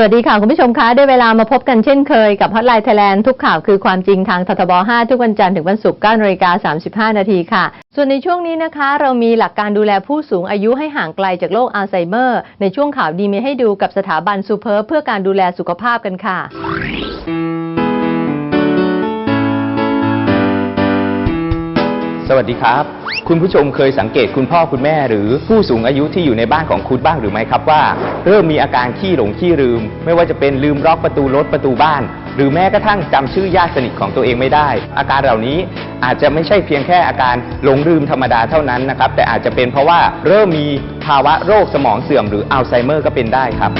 สวัสดีค่ะ คุณผู้ชมคะได้เวลามาพบกันเช่นเคยกับฮอตไลน์ไทยแลนด์ทุกข่าวคือความจริงทางททบ 5 ทุกวันจันทร์ถึงวันศุกร์9นาฬิกา35 นาทีค่ะ ส่วนในช่วงนี้นะคะ เรามีหลักการดูแลผู้สูงอายุให้ห่างไกลจากโรคอัลไซเมอร์ ในช่วงข่าวดีมีให้ดูกับสถาบันซูเปอร์เพื่อการดูแลสุขภาพกันค่ะสวัสดีครับ คุณผู้ชมเคยสังเกตคุณพ่อคุณแม่ หรือผู้สูงอายุที่อยู่ในบ้านของคุณบ้างหรือไม่ครับว่า เริ่มมีอาการขี้หลงขี้ลืม ไม่ว่าจะเป็นลืมล็อกประตูรถประตูบ้าน หรือแม้กระทั่งจำชื่อญาติสนิทของตัวเองไม่ได้ อาการเหล่านี้อาจจะไม่ใช่เพียงแค่อาการหลงลืมธรรมดาเท่านั้นนะครับแต่อาจจะเป็นเพราะว่าเริ่มมีภาวะโรคสมองเสื่อมหรืออัลไซเมอร์ก็เป็นได้ครับ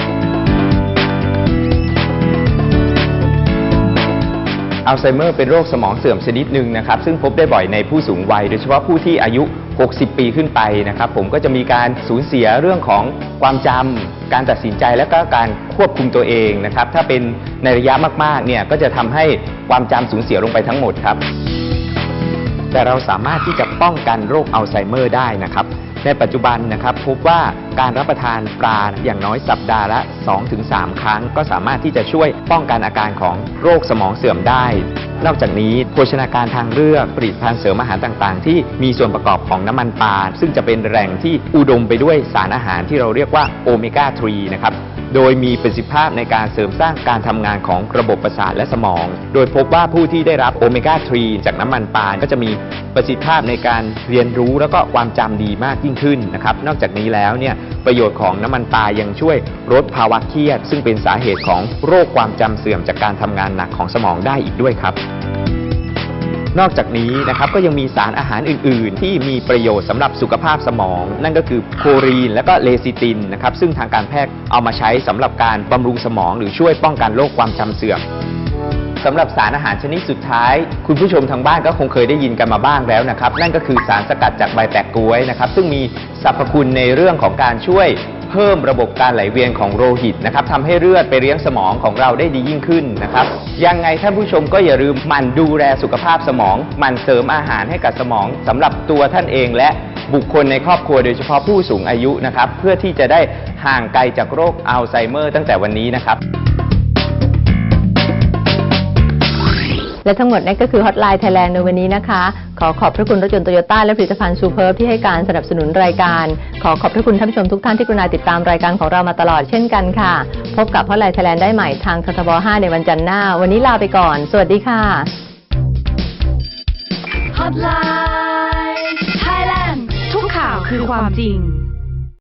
อัลไซเมอร์เป็นโรคสมองเสื่อมชนิดหนึ่งนะครับซึ่งพบได้บ่อยในผู้สูงวัย โดยเฉพาะผู้ที่อายุ 60 ปีขึ้นไปนะครับผมก็จะมีการสูญเสียเรื่องของความจำการตัดสินใจและก็การควบคุมตัวเองนะครับถ้าเป็นในระยะมากๆเนี่ยก็จะทำให้ความจำสูญเสียลงไปทั้งหมดครับ แต่เราสามารถที่จะป้องกันโรคอัลไซเมอร์ได้นะครับ ในปัจจุบันนะครับพบว่าการรับประทานปลาอย่างน้อยสัปดาห์ละ 2-3 ครั้ง ก็สามารถที่จะช่วยป้องกันอาการของโรคสมองเสื่อมได้ นอกจากนี้โภชนาการทางเลือกผลิตภัณฑ์เสริมอาหารต่างๆ ที่มีส่วนประกอบของน้ำมันปลาซึ่งจะเป็นแหล่งที่อุดมไปด้วยสารอาหารที่เราเรียกว่าโอเมก้า 3 นะครับ โดยมีประสิทธิภาพในการเสริมสร้างการทำงานของระบบประสาทและสมอง โดยพบว่าผู้ที่ได้รับโอเมก้า 3 จากน้ำมันปาล์มก็จะมีประสิทธิภาพในการเรียนรู้แล้วก็ความจำดีมากยิ่งขึ้นนะครับ นอกจากนี้แล้วเนี่ยประโยชน์ของน้ำมันปลายังช่วยลดภาวะเครียด ซึ่งเป็นสาเหตุของโรคความจำเสื่อมจากการทำงานหนักของสมองได้อีกด้วยครับ นอกจากนี้นะครับก็ยังมีสารอาหารอื่น ๆ ที่มีประโยชน์สำหรับสุขภาพสมอง นั่นก็คือโคลีนและก็เลซิตินนะครับซึ่งทางการแพทย์เอามาใช้สำหรับการบำรุงสมอง หรือช่วยป้องกันโรคความจำเสื่อมสำหรับสารอาหารชนิดสุดท้าย คุณผู้ชมทางบ้านก็คงเคยได้ยินกันมาบ้างแล้วนะครับ นั่นก็คือสารสกัดจากใบแปะกล้วยนะครับ ซึ่งมีสรรพคุณในเรื่องของการช่วย เพิ่มระบบการไหลเวียนของโลหิตนะครับทำให้เลือดไปเลี้ยงสมองของเราได้ดียิ่งขึ้นนะครับยังไงท่านผู้ชมก็อย่าลืมหมันดูแลสุขภาพสมองหมันเสริมอาหารให้กับสมองสำหรับตัวท่านเองและบุคคลในครอบครัวโดยเฉพาะผู้สูงอายุนะครับเพื่อที่จะได้ห่างไกลจากโรคอัลไซเมอร์ตั้งแต่วันนี้นะครับ และทั้งหมดนั่นก็คือฮอตไลน์ไทยแลนด์ในวันนี้นะคะ ขอขอบพระคุณรถยนต์โตโยต้าและผลิตภัณฑ์ซูเปอร์ที่ให้การสนับสนุนรายการ ขอขอบพระคุณท่านผู้ชมทุกท่านที่กรุณาติดตามรายการของเรามาตลอดเช่นกันค่ะ พบกับฮอตไลน์ไทยแลนด์ได้ใหม่ทางททบ5ในวันจันทร์หน้า วันนี้ลาไปก่อน สวัสดีค่ะ Hotline Thailand ทุกข่าวคือความจริง